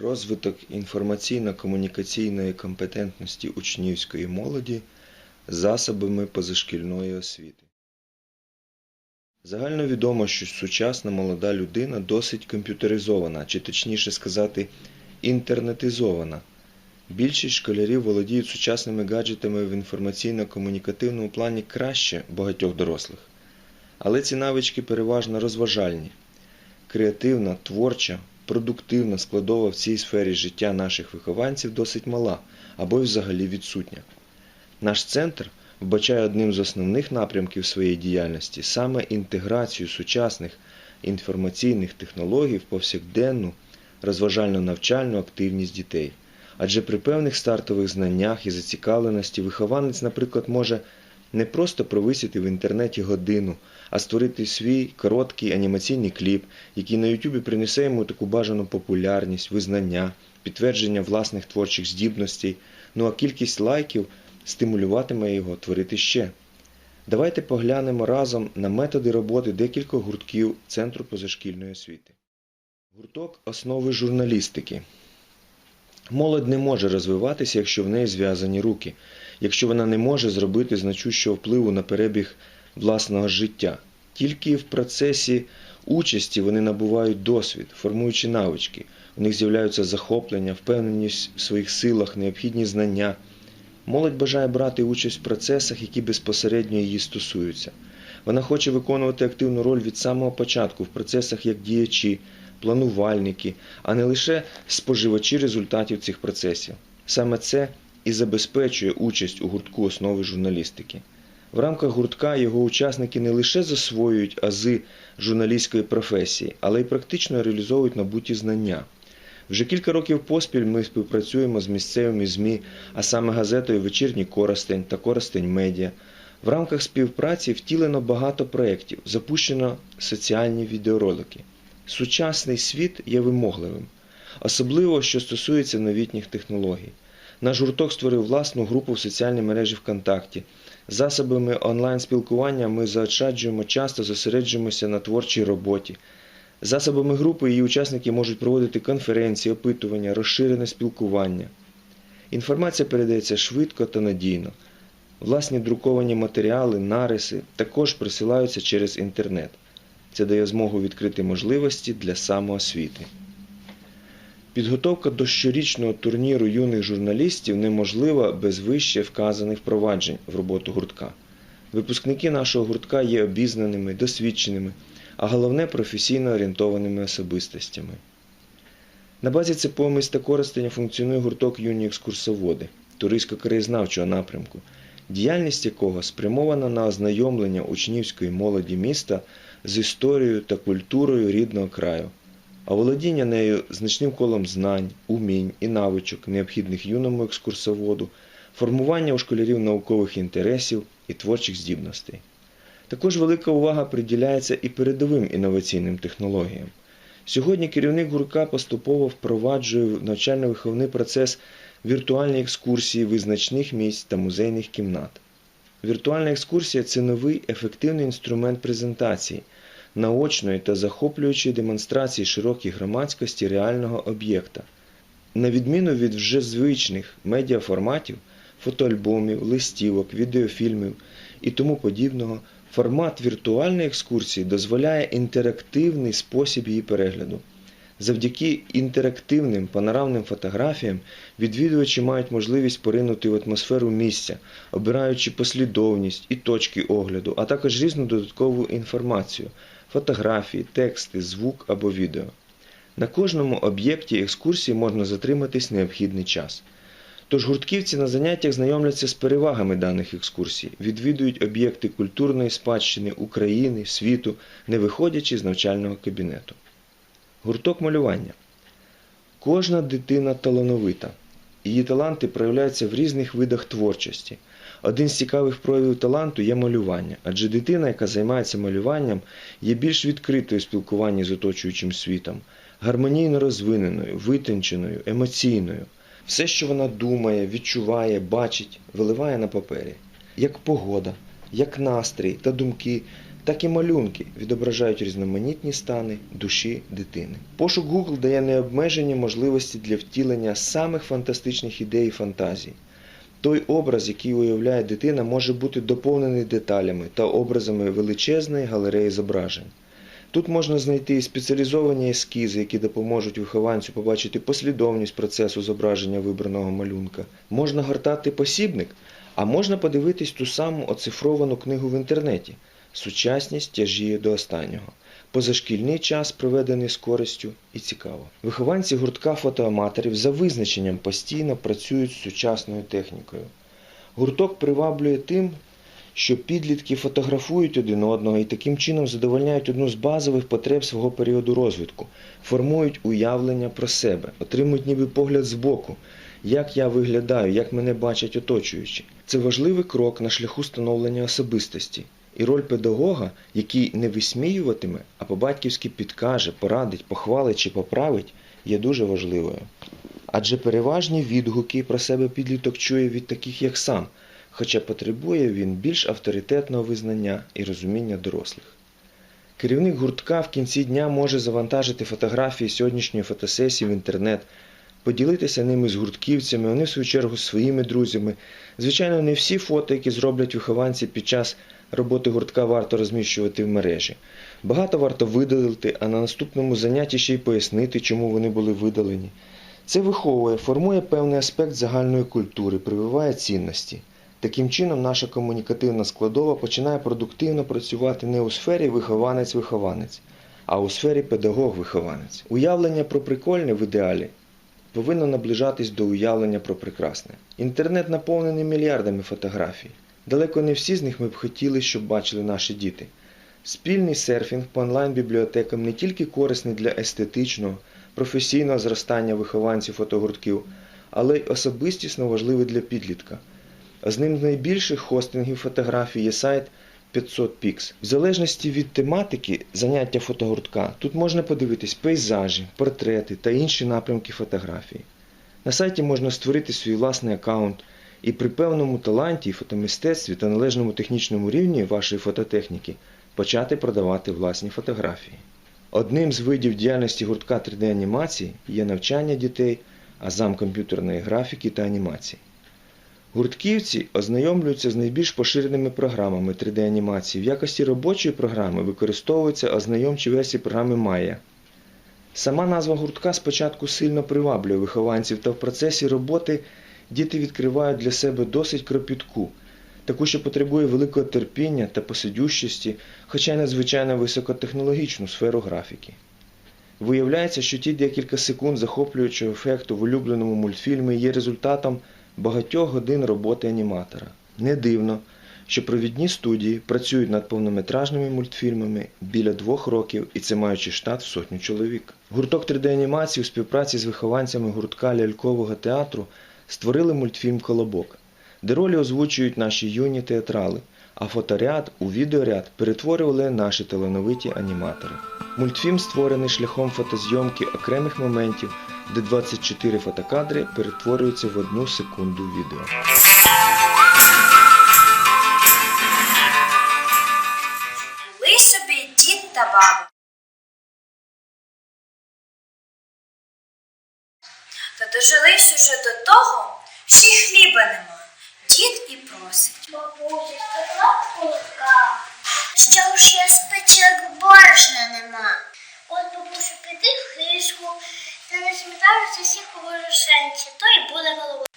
Розвиток інформаційно-комунікаційної компетентності учнівської молоді засобами позашкільної освіти. Загальновідомо, що сучасна молода людина досить комп'ютеризована, чи точніше сказати, інтернетизована. Більшість школярів володіють сучасними гаджетами в інформаційно-комунікативному плані краще багатьох дорослих. Але ці навички переважно розважальні. Креативна, творча, продуктивна складова в цій сфері життя наших вихованців досить мала або й взагалі відсутня. Наш центр вбачає одним з основних напрямків своєї діяльності саме інтеграцію сучасних інформаційних технологій в повсякденну розважально-навчальну активність дітей. Адже при певних стартових знаннях і зацікавленості вихованець, наприклад, може не просто провисіти в інтернеті годину, а створити свій короткий анімаційний кліп, який на Ютубі принесе йому таку бажану популярність, визнання, підтвердження власних творчих здібностей, ну а кількість лайків стимулюватиме його творити ще. Давайте поглянемо разом на методи роботи декількох гуртків Центру позашкільної освіти. Гурток основи журналістики. Молодь не може розвиватися, якщо в неї зв'язані руки, якщо вона не може зробити значущого впливу на перебіг власного життя. Тільки в процесі участі вони набувають досвід, формуючи навички. У них з'являються захоплення, впевненість в своїх силах, необхідні знання. Молодь бажає брати участь в процесах, які безпосередньо її стосуються. Вона хоче виконувати активну роль від самого початку в процесах як діячі, планувальники, а не лише споживачі результатів цих процесів. Саме це і забезпечує участь у гуртку основи журналістики. В рамках гуртка його учасники не лише засвоюють ази журналістської професії, але й практично реалізовують набуті знання. Вже кілька років поспіль ми співпрацюємо з місцевими ЗМІ, а саме газетою Вечірній Коростень та Коростень Медіа. В рамках співпраці втілено багато проєктів, запущено соціальні відеоролики. Сучасний світ є вимогливим, особливо що стосується новітніх технологій. Наш гурток створив власну групу в соціальній мережі ВКонтакті. Засобами онлайн-спілкування ми заощаджуємо часто зосереджуємося на творчій роботі. Засобами групи її учасники можуть проводити конференції, опитування, розширене спілкування. Інформація передається швидко та надійно. Власні друковані матеріали, нариси також присилаються через інтернет. Це дає змогу відкрити можливості для самоосвіти. Підготовка до щорічного турніру юних журналістів неможлива без вище вказаних впроваджень в роботу гуртка. Випускники нашого гуртка є обізнаними, досвідченими, а головне професійно орієнтованими особистостями. На базі ЦПО міста Коростеня функціонує гурток юні екскурсоводи туристсько-краєзнавчого напрямку, діяльність якого спрямована на ознайомлення учнівської молоді міста з історією та культурою рідного краю, а володіння нею значним колом знань, умінь і навичок, необхідних юному екскурсоводу, формування у школярів наукових інтересів і творчих здібностей. Також велика увага приділяється і передовим інноваційним технологіям. Сьогодні керівник гурка поступово впроваджує в навчально-виховний процес віртуальні екскурсії визначних місць та музейних кімнат. Віртуальна екскурсія це новий ефективний інструмент презентації, наочної та захоплюючої демонстрації широкій громадськості реального об'єкта. На відміну від вже звичних медіаформатів, фотоальбомів, листівок, відеофільмів і тому подібного, формат віртуальної екскурсії дозволяє інтерактивний спосіб її перегляду. Завдяки інтерактивним панорамним фотографіям відвідувачі мають можливість поринути в атмосферу місця, обираючи послідовність і точки огляду, а також різну додаткову інформацію фотографії, тексти, звук або відео. На кожному об'єкті екскурсії можна затриматись необхідний час. Тож гуртківці на заняттях знайомляться з перевагами даних екскурсій, відвідують об'єкти культурної спадщини України, світу, не виходячи з навчального кабінету. Гурток малювання. Кожна дитина талановита. Її таланти проявляються в різних видах творчості. Один з цікавих проявів таланту є малювання, адже дитина, яка займається малюванням, є більш відкритою в спілкуванні з оточуючим світом, гармонійно розвиненою, витонченою, емоційною. Все, що вона думає, відчуває, бачить, виливає на папері, як погода, як настрій та думки так і малюнки відображають різноманітні стани душі дитини. Пошук Google дає необмежені можливості для втілення самих фантастичних ідей і фантазій. Той образ, який уявляє дитина, може бути доповнений деталями та образами величезної галереї зображень. Тут можна знайти і спеціалізовані ескізи, які допоможуть вихованцю побачити послідовність процесу зображення вибраного малюнка. Можна гортати посібник, а можна подивитись ту саму оцифровану книгу в інтернеті. Сучасність тяжіє до останнього. Позашкільний час проведений з користю і цікаво. Вихованці гуртка фотоаматорів за визначенням постійно працюють з сучасною технікою. Гурток приваблює тим, що підлітки фотографують один одного і таким чином задовольняють одну з базових потреб свого періоду розвитку, формують уявлення про себе, отримують ніби погляд збоку, як я виглядаю, як мене бачать оточуючі. Це важливий крок на шляху становлення особистості. І роль педагога, який не висміюватиме, а по-батьківськи підкаже, порадить, похвалить чи поправить, є дуже важливою. Адже переважні відгуки про себе підліток чує від таких, як сам, хоча потребує він більш авторитетного визнання і розуміння дорослих. Керівник гуртка в кінці дня може завантажити фотографії сьогоднішньої фотосесії в інтернет, поділитися ними з гуртківцями, вони в свою чергу з своїми друзями. Звичайно, не всі фото, які зроблять вихованці під час роботи гуртка, варто розміщувати в мережі. Багато варто видалити, а на наступному занятті ще й пояснити, чому вони були видалені. Це виховує, формує певний аспект загальної культури, прививає цінності. Таким чином, наша комунікативна складова починає продуктивно працювати не у сфері вихованець-вихованець, а у сфері педагог-вихованець. Уявлення про прикольне в ідеалі повинно наближатись до уявлення про прекрасне. Інтернет наповнений мільярдами фотографій. Далеко не всі з них ми б хотіли, щоб бачили наші діти. Спільний серфінг по онлайн-бібліотекам не тільки корисний для естетичного, професійного зростання вихованців фотогуртків, але й особистісно важливий для підлітка. Одним з найбільших хостингів фотографій є сайт 500pix. В залежності від тематики заняття фотогуртка тут можна подивитись пейзажі, портрети та інші напрямки фотографії. На сайті можна створити свій власний аккаунт і при певному таланті фотомистецтві та належному технічному рівні вашої фототехніки почати продавати власні фотографії. Одним з видів діяльності гуртка 3D-анімації є навчання дітей азам комп'ютерної графіки та анімації. Гуртківці ознайомлюються з найбільш поширеними програмами 3D-анімації. В якості робочої програми використовуються ознайомчі версії програми Maya. Сама назва гуртка спочатку сильно приваблює вихованців, та в процесі роботи діти відкривають для себе досить кропітку, таку, що потребує великого терпіння та посидющості, хоча й надзвичайно високотехнологічну сферу графіки. Виявляється, що ті декілька секунд захоплюючого ефекту в улюбленому мультфільмі є результатом багатьох годин роботи аніматора. Не дивно, що провідні студії працюють над повнометражними мультфільмами біля двох років і це маючи штат в сотню чоловік. Гурток 3D-анімації у співпраці з вихованцями гуртка лялькового театру створили мультфільм Колобок, де ролі озвучують наші юні театрали, а фоторяд у відеоряд перетворювали наші талановиті аніматори. Мультфільм створений шляхом фотозйомки окремих моментів, де 24 фотокадри перетворюються в одну секунду відео. Та дожились уже до того, що й хліба нема. Дід і просить. Бабуся, спекла кулака. Що ж я спечек борошна нема? От бабусю, піди в хишку, та не смітаються всіх у то й буде голова.